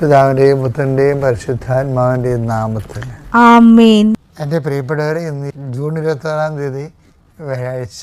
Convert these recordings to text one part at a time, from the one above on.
പിതാവിന്റെയും പുത്രന്റെയും പരിശുദ്ധാത്മാവിന്റെയും നാമത്തിൽ. എന്റെ എന്റെ പ്രിയപ്പെട്ടവരെ ഇന്ന് ജൂൺ ഇരുപത്താറാം തീയതി വ്യാഴാഴ്ച.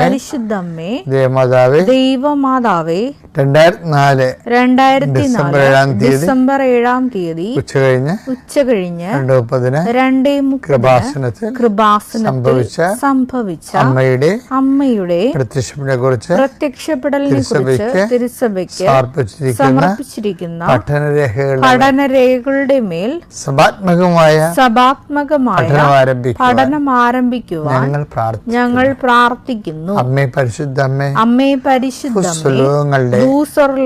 പരിശുദ്ധമ്മേ ദേവമാതാവേ ദൈവമാതാവേ രണ്ടായിരത്തി നാല് രണ്ടായിരത്തി ഡിസംബർ ഏഴാം തീയതി ഉച്ച കഴിഞ്ഞ് ഉച്ച കഴിഞ്ഞ് രണ്ട് മുപ്പതിന് രണ്ടേ മുപ്പത് കൃപാസനത്തിൽ സംഭവിച്ച സംഭവിച്ച അമ്മയുടെ അമ്മയുടെ പ്രത്യക്ഷപ്പെടലിനെ കുറിച്ച് പ്രത്യക്ഷപ്പെടലിനെ കുറിച്ച് തിരുസഭയ്ക്ക് സമർപ്പിച്ചിരിക്കുന്ന പഠനരേഖകളുടെ പഠനരേഖകളുടെ മേൽ സഭാത്മകമായ സഭാത്മകമായ പഠനം ആരംഭിക്കുവാൻ ഞങ്ങൾ പ്രാർത്ഥിക്കുന്നു. ഞങ്ങൾ പ്രാർത്ഥിക്കുന്നു. അമ്മേ പരിശുദ്ധ അമ്മേ പരിശുദ്ധമേ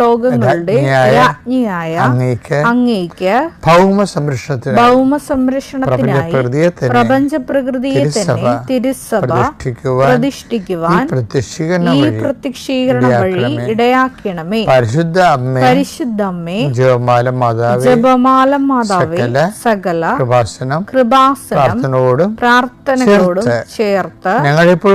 ലോകങ്ങളുടെ രാജ്ഞിയായ അങ്ങേക്ക് അങ്ങേക്ക് ഭൗമ സംരക്ഷണത്തിന് ഭൗമ സംരക്ഷണത്തിനായി പ്രപഞ്ച പ്രകൃതിയെ തന്നെ തിരുസഭ പ്രതിഷ്ഠിക്കുവാൻ ഈ പ്രത്യക്ഷീകരണം വഴി ഇടയാക്കണമേ. പരിശുദ്ധ അമ്മേ പരിശുദ്ധ അമ്മേ ജപമാല മാതാവ് ജപമാല മാതാവ് സകല കൃപാസനം കൃപാസനം പ്രാർത്ഥനയോടും പ്രാർത്ഥനകളോടും ചേർത്ത് ഞങ്ങളിപ്പോൾ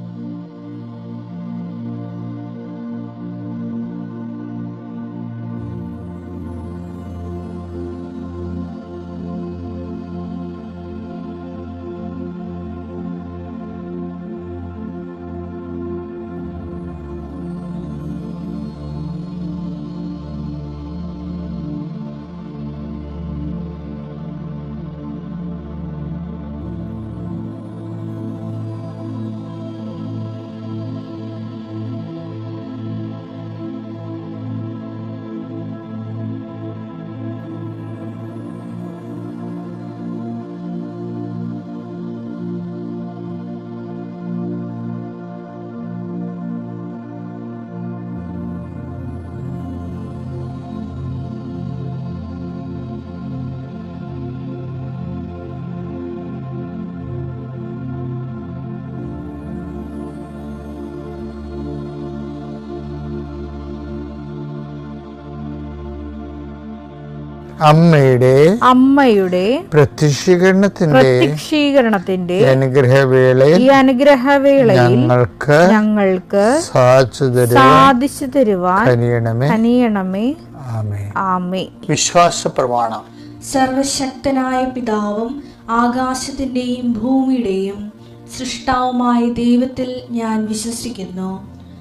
അമ്മയുടെ അമ്മയുടെ പ്രത്യക്ഷീകരണത്തിന്റെ പ്രത്യക്ഷീകരണത്തിന്റെ അനുഗ്രഹവേളയിൽ ഈ അനുഗ്രഹവേളയിൽ ഞങ്ങൾക്ക് ഞങ്ങൾക്ക് സാധിച്ചു തരുവാൻ സാധിച്ചു തരുവാൻ കനിയണമേ. കനിയണമേ. ആമേ ആമേ വിശ്വാസ പ്രമാണം സർവശക്തനായ പിതാവും ആകാശത്തിന്റെയും ഭൂമിയുടെയും സൃഷ്ടാവുമായ ദൈവത്തിൽ ഞാൻ വിശ്വസിക്കുന്നു.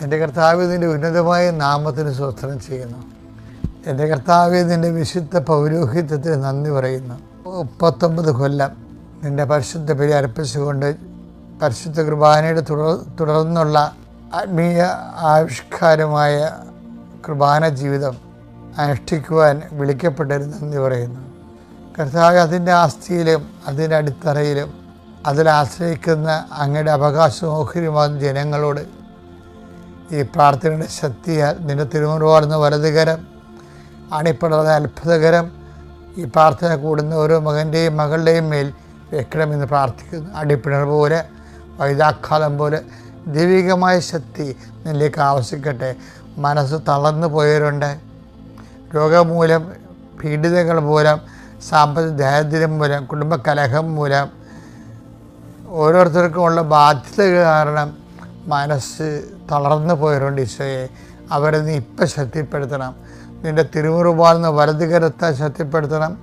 എന്റെ കർത്താവ് ഉന്നതമായ നാമത്തിന് സ്വസ്ത്രം ചെയ്യുന്നു. എന്റെ കർത്താവ് നിന്റെ വിശുദ്ധ പൗരോഹിത്യത്തിന് നന്ദി പറയുന്നു. മുപ്പത്തൊമ്പത് കൊല്ലം നിന്റെ പരിശുദ്ധ ബലി അർപ്പിച്ചുകൊണ്ട് പരിശുദ്ധ കുർബാനയുടെ തുടർ തുടർന്നുള്ള ആത്മീയ ആവിഷ്കാരമായ കുർബാന ജീവിതം അനുഷ്ഠിക്കുവാൻ വിളിക്കപ്പെട്ടതിന് നന്ദി പറയുന്നു. കർത്താവ് അതിന്റെ ആസ്തിയിലും അതിന്റെ അടിത്തറയിലും അതിൽ ആശ്രയിക്കുന്ന അങ്ങയുടെ അവകാശമോഹരിമാകുന്ന ജനങ്ങളോട് ഈ പ്രാർത്ഥനയുടെ ശക്തിയാൽ നിന്റെ തിരുമുറവാടുന്ന വലതുകരം അണിപ്പടർന്ന അത്ഭുതകരം ഈ പ്രാർത്ഥന കൂടുന്ന ഓരോ മകന്റെയും മകളുടെയും മേൽ വെക്കണമെന്ന് പ്രാർത്ഥിക്കുന്നു. അടിപ്പിണർ പോലെ വൈതാക്കാലം പോലെ ദൈവികമായ ശക്തി നിന്നിലേക്ക് ആവശ്യിക്കട്ടെ. മനസ്സ് തളർന്നു പോയവരുണ്ട്. രോഗമൂലം പീഡിതങ്ങൾ മൂലം സാമ്പത്തിക ദാരിദ്ര്യം മൂലം കുടുംബകലഹം മൂലം ഓരോരുത്തർക്കും ഉള്ള ബാധ്യത കാരണം മനസ്സ് തളർന്നു പോയവരുണ്ട് ഈശോയെ. അവരെ നീ ഇപ്പം ശക്തിപ്പെടുത്തണം. നിന്റെ തിരുമുറുപാടുന്ന വലതുകരത്തെ ശക്തിപ്പെടുത്തണം.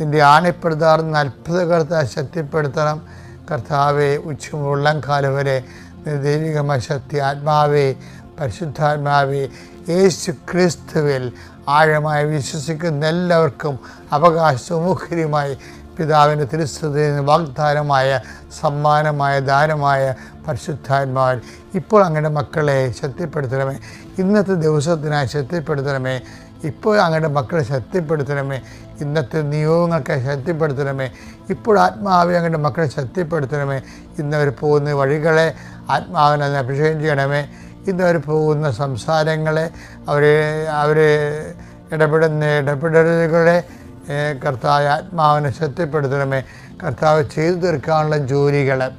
നിന്റെ ആണിപ്പെടുത്താറുന്ന അത്ഭുതകരത്തെ ശക്തിപ്പെടുത്തണം. കർത്താവെ ഉച്ചമുള്ളം കാലം വരെ നിന്റെ ദൈവികമായ ശക്തി ആത്മാവേ പരിശുദ്ധാത്മാവേ യേശു ക്രിസ്തുവിൽ ആഴമായി വിശ്വസിക്കുന്ന എല്ലാവർക്കും അവകാശമുഖരിയുമായി പിതാവിന്റെ തിരുസ്ഥതയിൽ വാഗ്ദാനമായ സമ്മാനമായ ദാനമായ പരിശുദ്ധാത്മാവൻ ഇപ്പോൾ അങ്ങയുടെ മക്കളെ ശക്തിപ്പെടുത്തണമേ. ഇന്നത്തെ ദിവസത്തിനായി ശക്തിപ്പെടുത്തണമേ. ഇപ്പോൾ അങ്ങയുടെ മക്കളെ ശക്തിപ്പെടുത്തണമേ. ഇന്നത്തെ നിയോഗങ്ങൾക്ക് ശക്തിപ്പെടുത്തണമേ. ഇപ്പോൾ ആത്മാവെ അങ്ങയുടെ മക്കളെ ശക്തിപ്പെടുത്തണമേ. ഇന്നവർ പോകുന്ന വഴികളെ ആത്മാവിനെ അഭിഷേകം ചെയ്യണമേ. ഇന്നവർ പോകുന്ന സംസാരങ്ങളെ അവർ അവർ ഇടപെടുന്ന ഇടപെടലുകളെ കർത്താവ് ആത്മാവിനെ ശക്തിപ്പെടുത്തണമേ കർത്താവ് ചെയ്തു തീർക്കാനുള്ള ജോലികൾ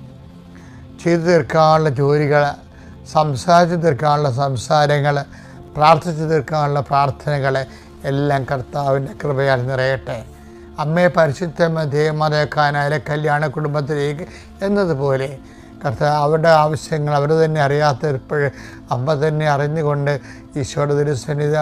ചെയ്തു തീർക്കാനുള്ള ജോലികൾ സംസാരിച്ച് തീർക്കാനുള്ള സംസാരങ്ങൾ പ്രാർത്ഥിച്ചു തീർക്കാനുള്ള പ്രാർത്ഥനകൾ എല്ലാം കർത്താവിന്റെ കൃപയാൽ നിറയട്ടെ. അമ്മയെ പരിശുദ്ധ ദേവമതക്കാനായ കല്യാണ കുടുംബത്തിലേക്ക് എന്നതുപോലെ കർത്താവ് അവരുടെ ആവശ്യങ്ങൾ അവർ തന്നെ അറിയാത്തപ്പോൾ അമ്മ തന്നെ അറിഞ്ഞുകൊണ്ട് ഈശോയുടെ തിരുസന്നിധി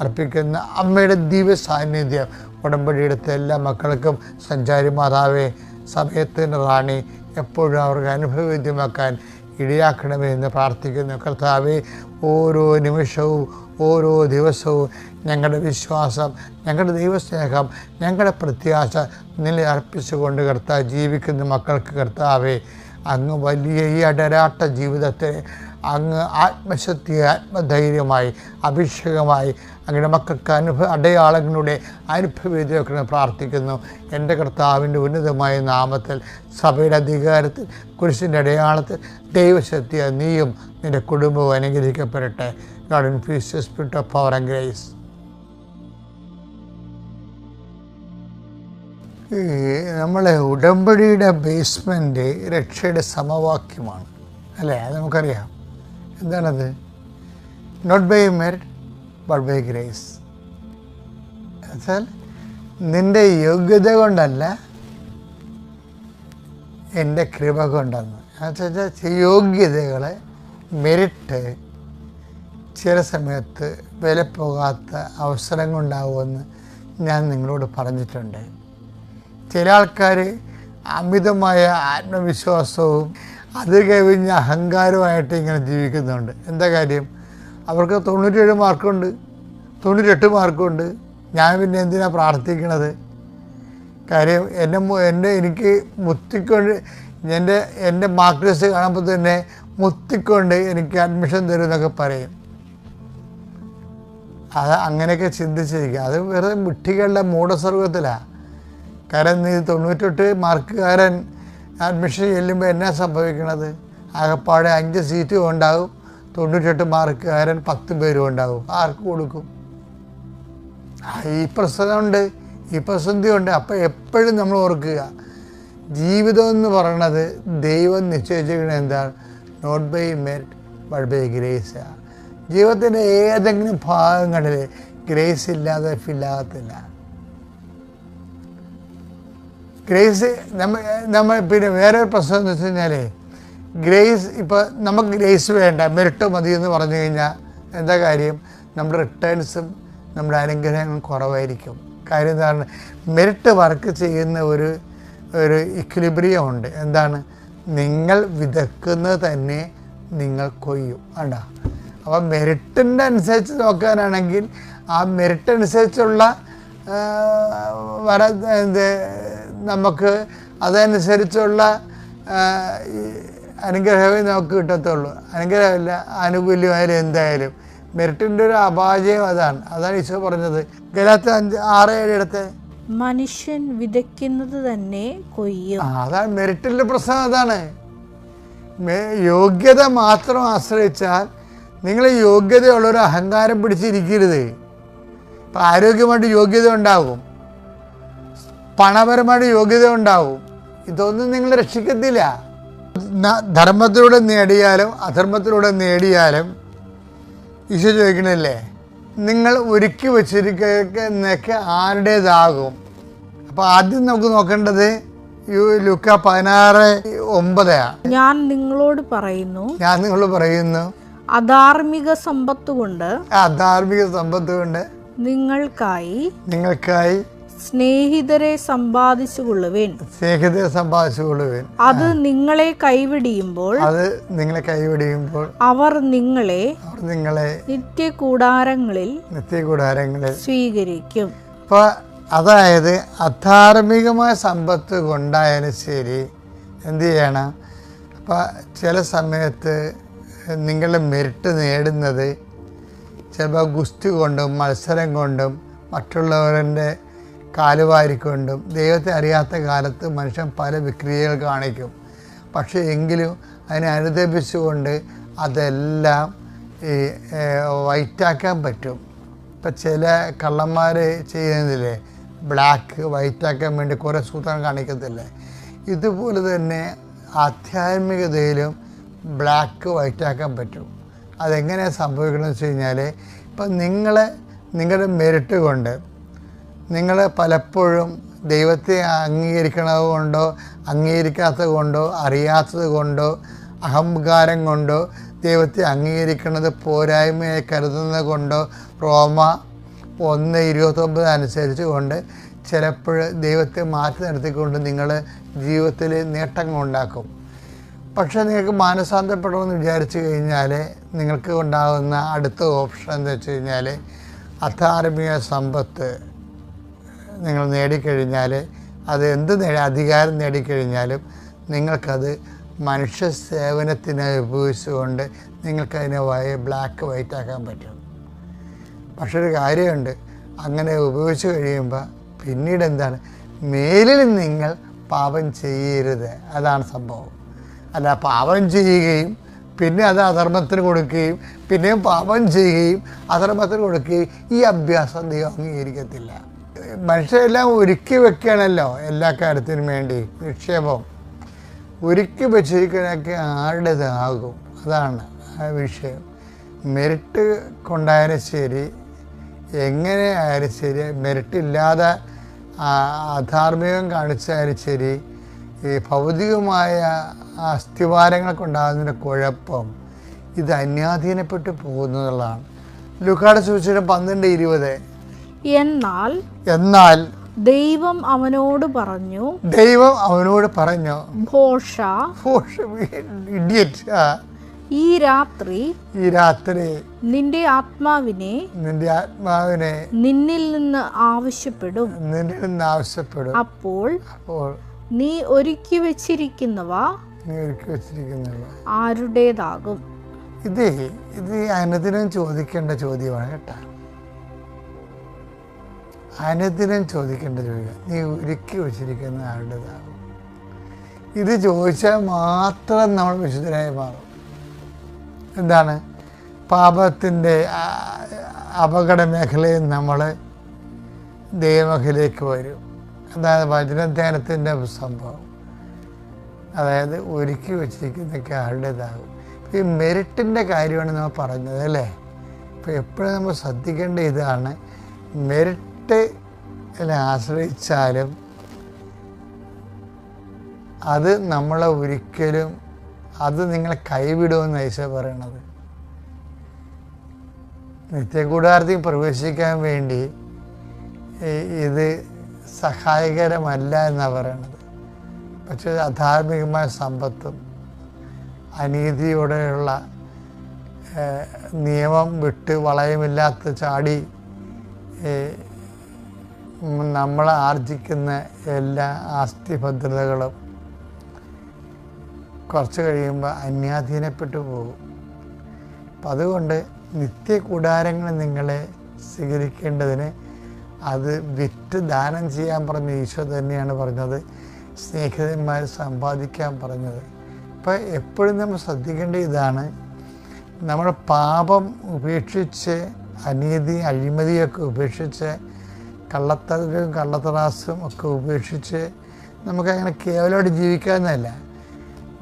അർപ്പിക്കുന്ന അമ്മയുടെ ദിവ്യ സാന്നിധ്യം ഉടമ്പടിയെടുത്ത എല്ലാ മക്കൾക്കും സഞ്ചാരി മാതാവേ സമയത്തിന്റെ റാണി എപ്പോഴും അവർക്ക് അനുഭവവേദ്യമാക്കാൻ ഇടയാക്കണമേ എന്ന് പ്രാർത്ഥിക്കുന്നു. കർത്താവെ ഓരോ നിമിഷവും ഓരോ ദിവസവും ഞങ്ങളുടെ വിശ്വാസം ഞങ്ങളുടെ ദൈവസ്നേഹം ഞങ്ങളുടെ പ്രത്യാശ നില അർപ്പിച്ചുകൊണ്ട് കർത്താവ് ജീവിക്കുന്ന മക്കൾക്ക് കർത്താവെ അങ്ങ് വലിയ ഈ അടരാട്ട ജീവിതത്തെ അങ്ങ് ആത്മശക്തി ആത്മധൈര്യമായി അഭിഷേകമായി അങ്ങയുടെ മക്കൾക്ക് അനുഭവ അടയാളങ്ങളുടെ അനുഭവവേദിയൊക്കെ പ്രാർത്ഥിക്കുന്നു. എന്റെ കർത്താവിന്റെ ഉന്നതമായ നാമത്തിൽ സഭയുടെ അധികാരത്തിൽ കുരിശിന്റെ അടയാളത്തിൽ ദൈവശക്തിയ നീയും നിന്റെ കുടുംബവും അനുഗ്രഹിക്കപ്പെടട്ടെ. God infuse spirit of power and grace നമ്മളെ ഉടമ്പടിയുടെ ബേസ്മെന്റ് രക്ഷയുടെ സമവാക്യമാണ്. അല്ലേ? അത് നമുക്കറിയാം. എന്താണത്? Not by merit but by grace. എന്നുവെച്ചാൽ നിന്റെ യോഗ്യത കൊണ്ടല്ല എന്റെ കൃപ കൊണ്ടെന്ന് എന്നുവെച്ചാൽ യോഗ്യതകളെ മെരിറ്റ് ചില സമയത്ത് വില പോകാത്ത അവസരങ്ങളുണ്ടാവുമെന്ന് ഞാൻ നിങ്ങളോട് പറഞ്ഞിട്ടുണ്ട്. ചില ആൾക്കാർ അമിതമായ ആത്മവിശ്വാസവും അത് കവിഞ്ഞ അഹങ്കാരമായിട്ട് ഇങ്ങനെ ജീവിക്കുന്നുണ്ട്. എന്താ കാര്യം? അവർക്ക് തൊണ്ണൂറ്റേഴ് മാർക്കുണ്ട്. തൊണ്ണൂറ്റെട്ട് മാർക്കുണ്ട്. ഞാൻ പിന്നെ എന്തിനാണ് പ്രാർത്ഥിക്കണത്? കാര്യം എന്റെ എന്റെ എനിക്ക് മുത്തിക്കൊണ്ട് എന്റെ എന്റെ മാർക്ക് ലിസ്റ്റ് കാണുമ്പോൾ തന്നെ മുത്തിക്കൊണ്ട് എനിക്ക് അഡ്മിഷൻ തരും എന്നൊക്കെ പറയും. അത് അങ്ങനെയൊക്കെ ചിന്തിച്ചിരിക്കുക. അത് വെറുതെ മുട്ടികളുടെ മൂഢസ്വർഗത്തിലാണ് കാരണം നീ തൊണ്ണൂറ്റെട്ട് മാർക്കുകാരൻ അഡ്മിഷൻ ചെല്ലുമ്പോൾ എന്നാ സംഭവിക്കണത്? ആകപ്പാടെ അഞ്ച് സീറ്റും ഉണ്ടാകും. തൊണ്ണൂറ്റെട്ട് മാർക്കുകാരൻ പത്ത് പേരും ഉണ്ടാകും ആർക്ക് കൊടുക്കും? ഈ പ്രശ്നമുണ്ട്. ഈ പ്രതിസന്ധി ഉണ്ട് അപ്പോൾ എപ്പോഴും നമ്മൾ ഓർക്കുക ജീവിതം എന്ന് പറയണത് ദൈവം നിശ്ചയിച്ചിരിക്കുന്നത് എന്താണ്? Not by merit but by grace ജീവിതത്തിന്റെ ഏതെങ്കിലും ഭാഗങ്ങളിൽ ഗ്രേസ് ഇല്ലാതെ ഫില്ലാകത്തില്ല ഗ്രേസ് നമ്മൾ നമ്മൾ പിന്നെ വേറെ ഒരു പ്രശ്നം എന്ന് വെച്ച് കഴിഞ്ഞാൽ ഗ്രേസ് ഇപ്പോൾ നമുക്ക് ഗ്രേസ് വേണ്ട മെറിറ്റ് മതി എന്ന് പറഞ്ഞു കഴിഞ്ഞാൽ എന്താ കാര്യം? നമ്മുടെ റിട്ടേൺസും നമ്മുടെ അനുഗ്രഹങ്ങളും കുറവായിരിക്കും. കാര്യം എന്താണ്? മെറിറ്റ് വർക്ക് ചെയ്യുന്ന ഒരു ഒരു ഇക്വിലിബ്രിയം ഉണ്ട്. എന്താണ്? നിങ്ങൾ വിതക്കുന്നത് തന്നെ നിങ്ങൾ കൊയ്യും ആണ്ടാ അപ്പം മെറിറ്റിന്റെ അനുസരിച്ച് നോക്കാനാണെങ്കിൽ ആ മെറിറ്റ് അനുസരിച്ചുള്ള വര എന്ത് നമുക്ക് അതനുസരിച്ചുള്ള അനുഗ്രഹമേ നമുക്ക് കിട്ടത്തുള്ളൂ. അനുഗ്രഹമില്ല ആനുകൂല്യമായാലും എന്തായാലും. മെറിറ്റിന്റെ ഒരു അപാജയം അതാണ്. അതാണ് ഈശോ പറഞ്ഞത്. ഗലാത്ത അഞ്ച് ആറ് ഏഴ് ഇടത്തെ മനുഷ്യൻ വിതയ്ക്കുന്നത് തന്നെ കൊയ്യും. അതാണ് മെറിറ്റിന്റെ പ്രശ്നം അതാണ്. യോഗ്യത മാത്രം ആശ്രയിച്ചാൽ നിങ്ങൾ യോഗ്യതയുള്ളൊരു അഹങ്കാരം പിടിച്ചിരിക്കരുത്. ഇപ്പം ആരോഗ്യമായിട്ട് യോഗ്യത ഉണ്ടാകും പണപരമായിട്ട് യോഗ്യത ഉണ്ടാവും. ഇതൊന്നും നിങ്ങൾ രക്ഷിക്കത്തില്ല. ധർമ്മത്തിലൂടെ നേടിയാലും അധർമ്മത്തിലൂടെ നേടിയാലും ഈശോ ചോദിക്കണില്ലേ? നിങ്ങൾ ഒരുക്കി വച്ചിരിക്കുന്നതൊക്കെ ആരുടേതാകും. അപ്പോൾ ആദ്യം നമുക്ക് നോക്കേണ്ടത് ലുക്ക പതിനാറ് ഒമ്പതാണ് ഞാൻ നിങ്ങളോട് പറയുന്നു ഞാൻ നിങ്ങളോട് പറയുന്നു അധാർമിക സമ്പത്ത് കൊണ്ട് അധാർമിക സമ്പത്ത് കൊണ്ട് നിങ്ങൾക്കായി നിങ്ങൾക്കായി സ്നേഹിതരെ സമ്പാദിച്ചു കൊള്ളുവേൻ സ്നേഹിതരെ സമ്പാദിച്ചുകൊള്ളുവേൻ. അത് നിങ്ങളെ കൈവിടിയുമ്പോൾ അത് നിങ്ങളെ കൈവിടിയുമ്പോൾ അവർ നിങ്ങളെ അവർ നിങ്ങളെ നിത്യ കൂടാരങ്ങളിൽ നിത്യ കൂടാരങ്ങളിൽ സ്വീകരിക്കും. അപ്പോൾ അതായത് അധാർമികമായ സമ്പത്ത് കൊണ്ടായാലും ശരി എന്ത് ചെയ്യണം? അപ്പോൾ ചില സമയത്ത് നിങ്ങളുടെ മെരിറ്റ് നേടുന്നത് ചിലപ്പോൾ ഗുസ്തി കൊണ്ടും മത്സരം കൊണ്ടും മറ്റുള്ളവരുടെ കാലുവാരിക്കൊണ്ടും ദൈവത്തെ അറിയാത്ത കാലത്ത് മനുഷ്യൻ പല വിക്രിയകൾ കാണിക്കും. പക്ഷേ എങ്കിലും അതിനെ അനുദപിച്ചുകൊണ്ട് അതെല്ലാം ഈ വൈറ്റാക്കാൻ പറ്റും. ഇപ്പം ചില കള്ളന്മാർ ചെയ്യുന്നതില്ലേ? ബ്ലാക്ക് വൈറ്റാക്കാൻ വേണ്ടി കുറേ സൂത്രം കാണിക്കത്തില്ലേ? ഇതുപോലെ തന്നെ ആധ്യാത്മികതയിലും ബ്ലാക്ക് വൈറ്റാക്കാൻ പറ്റും. അതെങ്ങനെയാണ് സംഭവിക്കണമെന്ന് വെച്ച് കഴിഞ്ഞാൽ ഇപ്പം നിങ്ങളെ നിങ്ങളുടെ മെരിട്ട് കൊണ്ട് നിങ്ങൾ പലപ്പോഴും ദൈവത്തെ അംഗീകരിക്കണത് കൊണ്ടോ അംഗീകരിക്കാത്തത് കൊണ്ടോ അറിയാത്തത് കൊണ്ടോ അഹങ്കാരം കൊണ്ടോ ദൈവത്തെ അംഗീകരിക്കുന്നത് പോരായ്മയായി കരുതുന്നത് കൊണ്ടോ റോമ ഒന്ന് ഇരുപത്തൊമ്പത് അനുസരിച്ച് കൊണ്ട് ചിലപ്പോൾ ദൈവത്തെ മാറ്റി നിർത്തിക്കൊണ്ട് നിങ്ങൾ ജീവിതത്തിൽ നേട്ടങ്ങൾ ഉണ്ടാക്കും. പക്ഷേ നിങ്ങൾക്ക് മാനസാന്തരപ്പെടണമെന്ന് വിചാരിച്ചു കഴിഞ്ഞാൽ നിങ്ങൾക്ക് ഉണ്ടാകുന്ന അടുത്ത ഓപ്ഷൻ എന്ന് വെച്ച് കഴിഞ്ഞാൽ അധാർമിക സമ്പത്ത്. നിങ്ങൾ നേടിക്കഴിഞ്ഞാൽ അത് എന്ത് നേടി അധികാരം നേടിക്കഴിഞ്ഞാലും നിങ്ങൾക്കത് മനുഷ്യ സേവനത്തിനായി ഉപയോഗിച്ചുകൊണ്ട് നിങ്ങൾക്കതിനെ വയ ബ്ലാക്ക് വൈറ്റ് ആക്കാൻ പറ്റും. പക്ഷെ ഒരു കാര്യമുണ്ട് അങ്ങനെ ഉപയോഗിച്ച് കഴിയുമ്പോൾ പിന്നീട് എന്താണ്? മേലിൽ നിങ്ങൾ പാപം ചെയ്യരുത്. അതാണ് സംഭവം. അല്ല പാപം ചെയ്യുകയും പിന്നെ അത് അധർമ്മത്തിന് കൊടുക്കുകയും പിന്നെയും പാപം ചെയ്യുകയും അധർമ്മത്തിന് കൊടുക്കുകയും ഈ അഭ്യാസം ദൈവം അംഗീകരിക്കത്തില്ല. മനുഷ്യരെല്ലാം ഒരുക്കി വെക്കുകയാണല്ലോ എല്ലാ കാര്യത്തിനും വേണ്ടി. നിക്ഷേപം. ഒരുക്കി വെച്ചിരിക്കണൊക്കെ ആരുടേതാകും. അതാണ് ആ വിഷയം. മെറിറ്റ് കൊണ്ടായാലും ശരി എങ്ങനെ ആയാലും ശരി മെറിറ്റ് ഇല്ലാതെ ആ, അധാർമികം കാണിച്ചാലും ശരി ഈ ഭൗതികമായ അസ്ഥിവാരങ്ങൾക്കുണ്ടാകുന്നതിന്റെ കുഴപ്പം ഇത് അന്യാധീനപ്പെട്ട് പോകുന്നതാണ്. ലുക്കാട് സൂചന പന്ത്രണ്ട് ഇരുപത്. എന്നാൽ എന്നാൽ ദൈവം അവനോട് പറഞ്ഞു ദൈവം അവനോട് പറഞ്ഞു ഘോഷ ഇഡിയറ്റ് ആ ഈ രാത്രി ഈ രാത്രി നിന്റെ ആത്മാവിനെ നിന്റെ ആത്മാവിനെ നിന്നിൽ നിന്ന് ആവശ്യപ്പെടും. നിന്നിൽ നിന്ന് ആവശ്യപ്പെടും. അപ്പോൾ അപ്പോൾ നീ ഒരുക്കി വെച്ചിരിക്കുന്നവ നീ ഒരുക്കി വെച്ചിരിക്കുന്നവ ആരുടേതാകും? ഇത് ഇത് അനുദിനം ചോദിക്കേണ്ട ചോദ്യമാണ് കേട്ടോ. അനുദിനം ചോദിക്കേണ്ട ചോദിക്കുക നീ ഒരുക്കി വെച്ചിരിക്കുന്ന ആരുടേതാകും ഇത് ചോദിച്ചാൽ മാത്രം നമ്മൾ വിശുദ്ധരായി മാറും. എന്താണ്? പാപത്തിന്റെ അപകട മേഖലയിൽ നമ്മൾ ദൈവമേഖലയിലേക്ക് വരും. അതായത് വചനധ്യാനത്തിന്റെ സംഭവം. അതായത് ഒരുക്കി വെച്ചിരിക്കുന്നതൊക്കെ ആരുടേതാകും ഈ മെറിറ്റിന്റെ കാര്യമാണ് നമ്മൾ പറഞ്ഞത് അല്ലേ? ഇപ്പോൾ എപ്പോഴും നമ്മൾ ശ്രദ്ധിക്കേണ്ട ഇതാണ് മെറിറ്റ് ആശ്രയിച്ചാലും അത് നമ്മളെ ഒരിക്കലും അത് നിങ്ങളെ കൈവിടുമെന്ന് ഐശ പറയണത്. നിത്യകൂടാർത്ഥി പ്രവേശിക്കാൻ വേണ്ടി ഇത് സഹായകരമല്ല എന്നാണ് പറയണത്. പക്ഷേ അധാർമികമായ സമ്പത്തും അനീതിയോടെയുള്ള നിയമം വിട്ട് വളയമില്ലാത്ത ചാടി നമ്മൾ ആർജിക്കുന്ന എല്ലാ ആസ്തി ഭദ്രതകളും കുറച്ച് കഴിയുമ്പോൾ അന്യാധീനപ്പെട്ടു പോകും. അപ്പം അതുകൊണ്ട് നിത്യ കൂടാരങ്ങൾ നിങ്ങളെ സ്വീകരിക്കേണ്ടതിന് അത് വിറ്റ് ദാനം ചെയ്യാൻ പറഞ്ഞ ഈശോ തന്നെയാണ് പറഞ്ഞത്. സ്നേഹിതന്മാർ സമ്പാദിക്കാൻ പറഞ്ഞത്. ഇപ്പം എപ്പോഴും നമ്മൾ ശ്രദ്ധിക്കേണ്ട ഇതാണ് നമ്മൾ പാപം ഉപേക്ഷിച്ച് അനീതി അഴിമതിയൊക്കെ ഉപേക്ഷിച്ച് കള്ളത്തരവും കള്ളത്തറാസും ഒക്കെ ഉപേക്ഷിച്ച് നമുക്കങ്ങനെ കേവലമായിട്ട് ജീവിക്കാമെന്നല്ല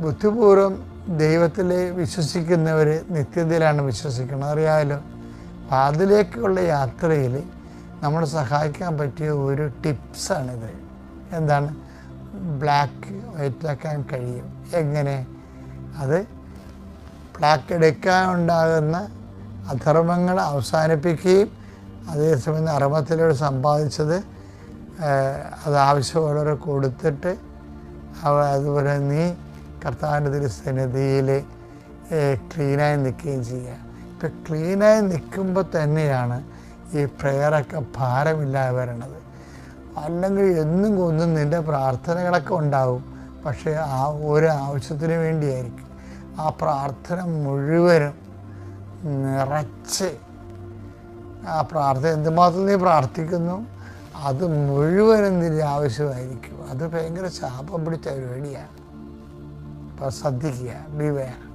ബുദ്ധിപൂർവം ദൈവത്തിൽ വിശ്വസിക്കുന്നവർ നിത്യതയിലാണ് വിശ്വസിക്കുന്നത്. അറിയാമല്ലോ അപ്പം അതിലേക്കുള്ള യാത്രയിൽ നമ്മളെ സഹായിക്കാൻ പറ്റിയ ഒരു ടിപ്സാണിത്. എന്താണ്? ബ്ലാക്ക് വൈറ്റാക്കാൻ കഴിയും. എങ്ങനെ? അത് ബ്ലാക്ക് എടുക്കാനുണ്ടാകുന്ന അധർമ്മങ്ങൾ അവസാനിപ്പിക്കുകയും അതേസമയം അറമത്തിലൂടെ സമ്പാദിച്ചത് അത് ആവശ്യമുള്ളവരെ കൊടുത്തിട്ട് അവ അതുപോലെ നീ കർത്താവിന്റെ തിരുസന്നിധിയിൽ ക്ലീനായി നിൽക്കുകയും ചെയ്യുക. ഇപ്പം ക്ലീനായി നിൽക്കുമ്പോൾ തന്നെയാണ് ഈ പ്രെയറൊക്കെ ഭാരമില്ലാതെ വരണത്. അല്ലെങ്കിൽ എന്നും കൊന്നും നിന്റെ പ്രാർത്ഥനകളൊക്കെ ഉണ്ടാവും പക്ഷേ ആ ഒരു ആവശ്യത്തിന് വേണ്ടിയായിരിക്കും. ആ പ്രാർത്ഥന മുഴുവനും നിറച്ച് ആ പ്രാർത്ഥന എന്തുമാത്രം നീ പ്രാർത്ഥിക്കുന്നു? അത് മുഴുവനും നിന്റെ ആവശ്യമായിരിക്കും. അത് ഭയങ്കര ശാപം പിടിച്ച പരിപാടിയാണ് അപ്പം ശ്രദ്ധിക്കുക ബി വെയർ